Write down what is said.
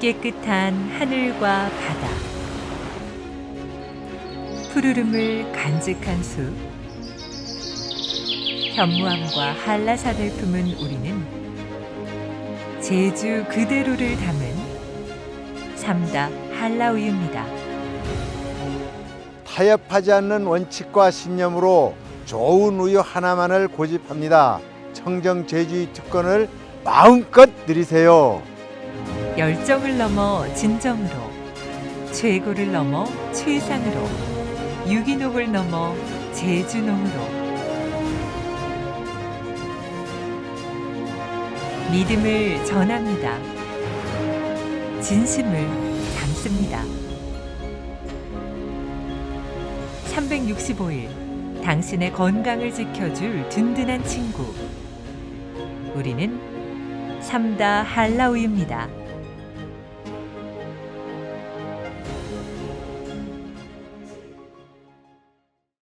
깨끗한 하늘과 바다, 푸르름을 간직한 숲, 현무암과 한라산을 품은 우리는 제주 그대로를 담은 삼다 한라우유입니다. 타협하지 않는 원칙과 신념으로 좋은 우유 하나만을 고집합니다. 청정 제주의 특권을 마음껏 누리세요. 열정을 넘어 진정으로, 최고를 넘어 최상으로, 유기농을 넘어 제주농으로. 믿음을 전합니다. 진심을 담습니다. 365일 당신의 건강을 지켜줄 든든한 친구. 우리는 삼다 한라우유입니다.